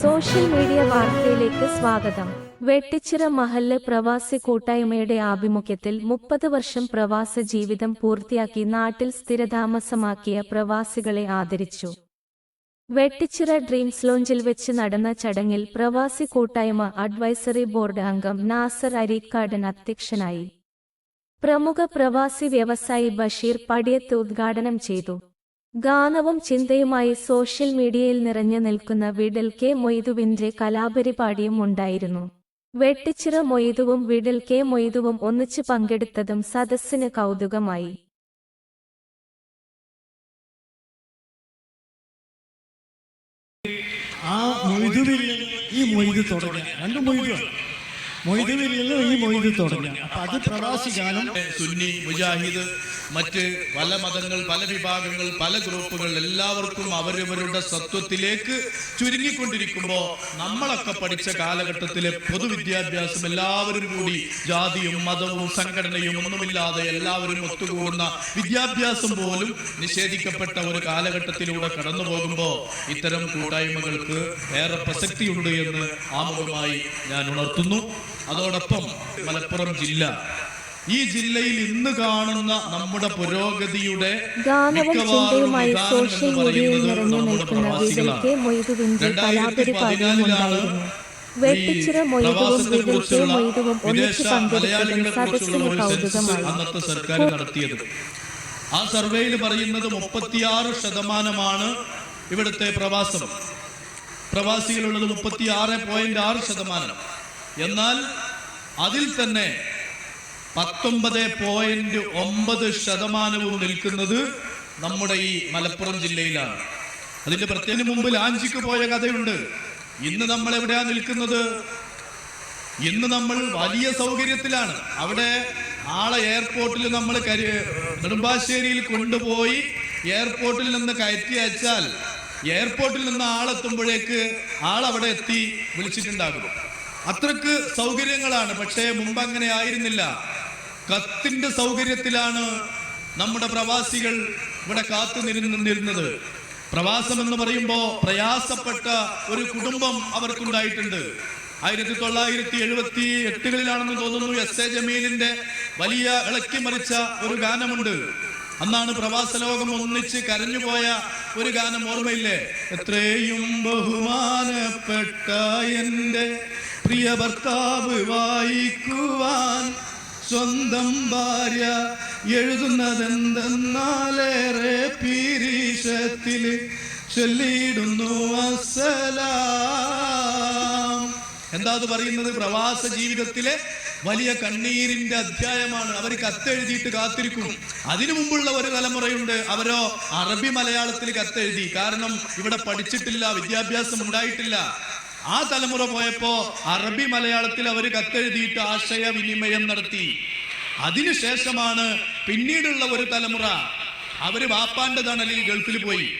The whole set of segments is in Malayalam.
സോഷ്യൽ മീഡിയ വാർത്തയിലേക്ക് സ്വാഗതം. വെട്ടിച്ചിറ മഹല്ല് പ്രവാസി കൂട്ടായ്മയുടെ ആഭിമുഖ്യത്തിൽ മുപ്പത് വർഷം പ്രവാസ ജീവിതം പൂർത്തിയാക്കി നാട്ടിൽ സ്ഥിരതാമസമാക്കിയ പ്രവാസികളെ ആദരിച്ചു. വെട്ടിച്ചിറ ഡ്രീംസ് ലോഞ്ചിൽ വെച്ച് നടന്ന ചടങ്ങിൽ പ്രവാസി കൂട്ടായ്മ അഡ്വൈസറി ബോർഡ് അംഗം നാസർ അരീക്കാടൻ അധ്യക്ഷനായി. പ്രമുഖ പ്രവാസി വ്യവസായി ബഷീർ പടിയത്ത് ഉദ്ഘാടനം ചെയ്തു. ഗാനവും ചിന്തയുമായി സോഷ്യൽ മീഡിയയിൽ നിറഞ്ഞു നിൽക്കുന്ന വിടൽ കെ മൊയ്തുവിന്റെ കലാപരിപാടിയും ഉണ്ടായിരുന്നു. വെട്ടിച്ചിറ മൊയ്തുവും വിടൽ കെ മൊയ്തുവും ഒന്നിച്ചു പങ്കെടുത്തതും സദസ്സിന് കൗതുകമായി. ആ മൊയ്തുവിൽ ഈ മൊയ്തു തുടങ്ങി. രണ്ട് മൊയ്തുമാണ് മൊയ്തുവിൽ നിന്ന് ഈ മൊയ്ത് തുടങ്ങുക അപ്പൊ അത് പ്രവാസി ഗാനം സുന്നി മുജാഹിദ് മറ്റ് പല മതങ്ങൾ പല വിഭാഗങ്ങൾ പല ഗ്രൂപ്പുകൾ എല്ലാവർക്കും അവരവരുടെ സത്വത്തിലേക്ക് ചുരുങ്ങിക്കൊണ്ടിരിക്കുമ്പോൾ നമ്മളൊക്കെ പഠിച്ച കാലഘട്ടത്തിലെ പൊതുവിദ്യാഭ്യാസം എല്ലാവരും കൂടി ജാതിയും മതവും സംഘടനയും ഒന്നുമില്ലാതെ എല്ലാവരും ഒത്തുകൂടുന്ന വിദ്യാഭ്യാസം പോലും നിഷേധിക്കപ്പെട്ട ഒരു കാലഘട്ടത്തിലൂടെ കടന്നു പോകുമ്പോൾ ഇത്തരം കൂട്ടായ്മകൾക്ക് ഏറെ പ്രസക്തിയുണ്ട് എന്ന് ആമുഖമായി ഞാൻ ഉണർത്തുന്നു. അതോടൊപ്പം മലപ്പുറം ജില്ല. ഈ ജില്ലയിൽ ഇന്ന് കാണുന്ന നമ്മുടെ പുരോഗതിയുടെ സോഷ്യൽ മീഡിയയിൽ നിറഞ്ഞു നിൽക്കുന്ന മൊയ്തുവിന്റെ വെട്ടിച്ചിറ മൊയ്തുവും മൊയ്തുവും പങ്കെടുത്തതും സദസ്സിന് കൗതുകമായി. അന്നത്തെ സർക്കാർ നടത്തിയത്. ആ സർവേയിൽ പറയുന്നത് മുപ്പത്തിയാറ് ശതമാനമാണ് ഇവിടുത്തെ പ്രവാസം. പ്രവാസികളുള്ളത് മുപ്പത്തിയാറ് പോയിന്റ് ആറ് ശതമാനം. എന്നാൽ അതിൽ തന്നെ പത്തൊമ്പത് പോയിന്റ് ഒമ്പത് ശതമാനവും നിൽക്കുന്നത് നമ്മുടെ ഈ മലപ്പുറം ജില്ലയിലാണ്. അതിന്റെ പ്രത്യേക മുമ്പ് ലാഞ്ചിക്ക് പോയ കഥയുണ്ട്. ഇന്ന് നമ്മൾ എവിടെയാണ് നിൽക്കുന്നത്? ഇന്ന് നമ്മൾ വലിയ സൗകര്യത്തിലാണ്. അവിടെ ആളെ എയർപോർട്ടിൽ നമ്മൾ കരി നെടുമ്പാശ്ശേരിയിൽ കൊണ്ടുപോയി എയർപോർട്ടിൽ നിന്ന് കയറ്റി അയച്ചാൽ എയർപോർട്ടിൽ നിന്ന് ആളെത്തുമ്പോഴേക്ക് ആളവിടെ എത്തി വിളിച്ചിട്ടുണ്ടാകും. അത്രയ്ക്ക് സൗകര്യങ്ങളാണ് പക്ഷേ മുമ്പ് അങ്ങനെ ആയിരുന്നില്ല. കത്തിന്റെ സൗകര്യത്തിലാണ് നമ്മുടെ പ്രവാസികൾ ഇവിടെ കാത്തു നിന്നിരുന്നത്. പ്രവാസം എന്ന് പറയുമ്പോൾ പ്രയാസപ്പെട്ട ഒരു കുടുംബം അവർക്കുണ്ടായിട്ടുണ്ട്. ആയിരത്തി തൊള്ളായിരത്തി എഴുപത്തി എട്ടുകളിലാണെന്ന് തോന്നുന്നു എസ് എ ജമീലിന്റെ വലിയ ഇളക്കി മറിച്ച ഒരു ഗാനമുണ്ട്. അന്നാണ് പ്രവാസ ലോകം ഒന്നിച്ച് കരഞ്ഞുപോയ ഒരു ഗാനം ഓർമ്മയില്ലേ? എത്രയും ബഹുമാനപ്പെട്ട എന്റെ പ്രിയ ഭർത്താവ് വായിക്കുവാൻ സ്വന്തം ഭാര്യ എഴുതുന്നതെന്തെന്നാലേറെ പീരീഷത്തിൽ ചൊല്ലിയിടുന്നു അസലാം എന്താ അത് പറയുന്നത്? പ്രവാസ ജീവിതത്തിലെ വലിയ കണ്ണീരിന്റെ അധ്യായമാണ്. അവർ കത്തെഴുതിയിട്ട് കാത്തിരിക്കും. അതിനു മുമ്പുള്ള ഒരു തലമുറയുണ്ട്. അവരോ അറബി മലയാളത്തിൽ കത്തെഴുതി. കാരണം ഇവിടെ പഠിച്ചിട്ടില്ല വിദ്യാഭ്യാസം ഉണ്ടായിട്ടില്ല. ആ തലമുറ പോയപ്പോ അറബി മലയാളത്തിൽ അവർ കത്തെഴുതിയിട്ട് ആശയവിനിമയം നടത്തി. അതിനുശേഷമാണ് പിന്നീടുള്ള ഒരു തലമുറ. അവർ വാപ്പാന്റെ തണലിൽ ഗൾഫിൽ പോയി.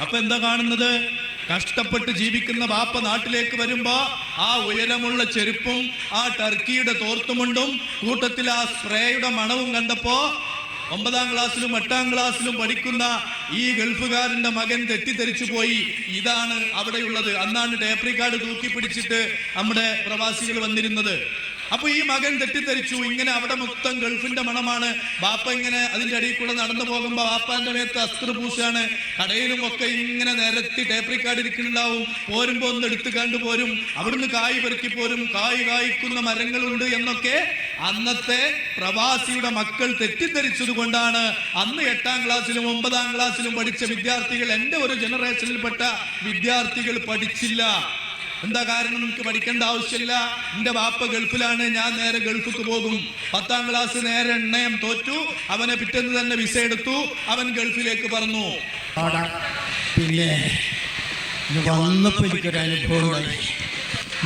അപ്പൊ എന്താ കാണുന്നത്? കഷ്ടപ്പെട്ട് ജീവിക്കുന്ന ബാപ്പ നാട്ടിലേക്ക് വരുമ്പോ ആ ഉയരമുള്ള ചെരുപ്പും ആ ടർക്കിയുടെ തോർത്തുമുണ്ടും കൂട്ടത്തിൽ ആ സ്പ്രേയുടെ മണവും കണ്ടപ്പോ ഒമ്പതാം ക്ലാസ്സിലും എട്ടാം ക്ലാസ്സിലും പഠിക്കുന്ന ഈ ഗൾഫുകാരന്റെ മകൻ തെറ്റിദ്ധരിച്ചു പോയി. ഇതാണ് അവിടെയുള്ളത്. അന്നാണ് ടേപ്രി കാർഡ് തൂക്കി പിടിച്ചിട്ട് നമ്മുടെ പ്രവാസികൾ വന്നിരുന്നത്. അപ്പൊ ഈ മകൻ തെറ്റിദ്ധരിച്ചു. ഇങ്ങനെ അവിടെ മൊത്തം ഗൾഫിന്റെ മണമാണ്. ബാപ്പ ഇങ്ങനെ അതിന്റെ അടിയിൽ കൂടെ നടന്നു പോകുമ്പോ ബാപ്പാന്റെ മേത്ത് അസ്ത്ര പൂശാണ്. കടയിലും ഒക്കെ ഇങ്ങനെ നിരത്തി ടേപ്പ് റിക്കാർഡ് ഇരിക്കുന്നുണ്ടാവും. പോരുമ്പോ ഒന്ന് എടുത്തു കണ്ടു പോരും. അവിടുന്ന് കായ് പെറുക്കി പോരും. കായ് കായ്ക്കുന്ന മരങ്ങളുണ്ട് എന്നൊക്കെ അന്നത്തെ പ്രവാസിയുടെ മക്കൾ തെറ്റിദ്ധരിച്ചത് കൊണ്ടാണ്. അന്ന് എട്ടാം ക്ലാസ്സിലും ഒമ്പതാം ക്ലാസ്സിലും പഠിച്ച വിദ്യാർത്ഥികൾ എന്റെ ഒരു ജനറേഷനിൽപ്പെട്ട വിദ്യാർത്ഥികൾ പഠിച്ചില്ല. എന്താ കാരണം നമുക്ക് പഠിക്കേണ്ട ആവശ്യമില്ല? എന്റെ ബാപ്പ ഗൾഫിലാണ് ഞാൻ നേരെ ഗൾഫിക്ക് പോകും. പത്താം ക്ലാസ് നേരെ എണ്ണയം തോറ്റു. അവനെ പിറ്റേന്ന് തന്നെ വിസ എടുത്തു. അവൻ ഗൾഫിലേക്ക് പറഞ്ഞു പിന്നെ വന്നപ്പോൾ എനിക്കൊരു അനുഭവം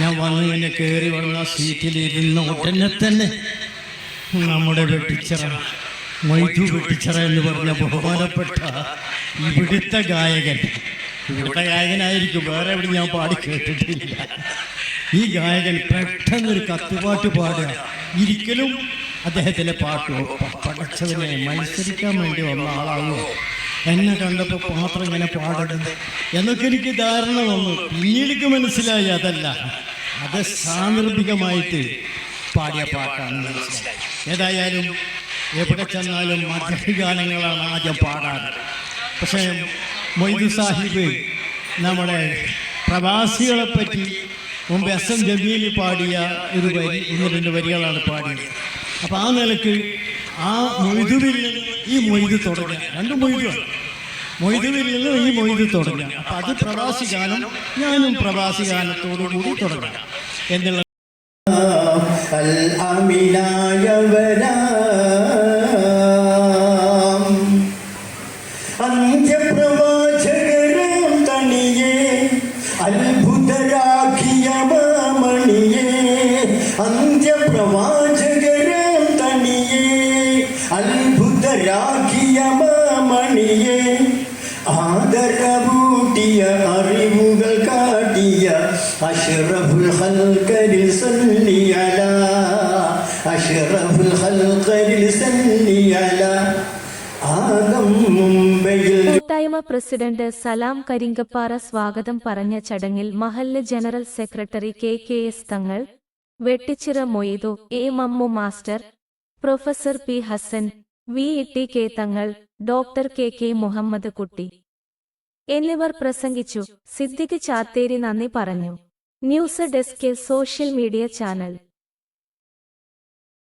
ഞാൻ വന്നു ഇങ്ങനെ കയറി വന്ന സീറ്റിലിരുന്ന ഉടനെ തന്നെ നമ്മുടെ വെട്ടിച്ചറ മൊയ്തു വെട്ടിച്ചറ എന്ന് പറഞ്ഞ ബഹുമാനപ്പെട്ട ഇവിടുത്തെ ഗായകൻ ഇവിടുത്തെ ഗായകനായിരിക്കും. വേറെ എവിടെ ഞാൻ പാടി കേട്ടിട്ടില്ല. ഈ ഗായകൻ പെട്ടെന്നൊരു കത്തുപാട്ട് പാടുക. ഇരിക്കലും അദ്ദേഹത്തിന്റെ പാട്ട് പടച്ചവനെ മത്സരിക്കാൻ വേണ്ടി വന്ന ആളാണോ എന്നെ കണ്ടപ്പോൾ പാത്രം ഇങ്ങനെ പാടരുത്. എന്നൊക്കെ എനിക്ക് ധാരണ വന്നു. പിന്നീട് മനസ്സിലായി അതല്ല. അത് സാന്ദർഭികമായിട്ട് പാടിയ പാട്ടാണ് മനസ്സിലായി. ഏതായാലും എവിടെ ചെന്നാലും മധുര ഗാനങ്ങളാണ് ആദ്യം പാടാറ്. പക്ഷേ മൊയ്തു സാഹിബ് നമ്മുടെ പ്രവാസികളെ പറ്റി മുമ്പ് എസ് എം ജമീൽ പാടിയ ഒരു വരി ഒന്ന് രണ്ട് വരികളാണ് പാടിയത്. അപ്പം ആ നിലയ്ക്ക് ആ മൊയ്തുവിൽ നിന്ന് ഈ മൊയ്ത് തുടങ്ങുക. രണ്ട് മൊയ്തുവാണ് മൊയ്തുവിൽ നിന്ന് ഈ മൊയ്ത് തുടങ്ങുക. അപ്പം അത് പ്രവാസി ഗാനം ഞാനും പ്രവാസി ഗാനത്തോടു കൂടി തുടങ്ങാം എന്നുള്ള അമിനായവരാം തനിയേ കാട്ടിയ കൂട്ടായ്മ പ്രസിഡന്റ് സലാം കരിങ്കപ്പാറ സ്വാഗതം പറഞ്ഞ ചടങ്ങിൽ മഹല്ല് general secretary K K S Thangal Vettichira Moidu A Mammu master professor P Hassan V E K Thangal doctor K K Muhammad Kutty. എന്നിവർ പ്രസംഗിച്ചു സിദ്ദിഖ് ചാത്തേരി നന്ദി പറഞ്ഞു. News desk social media channel.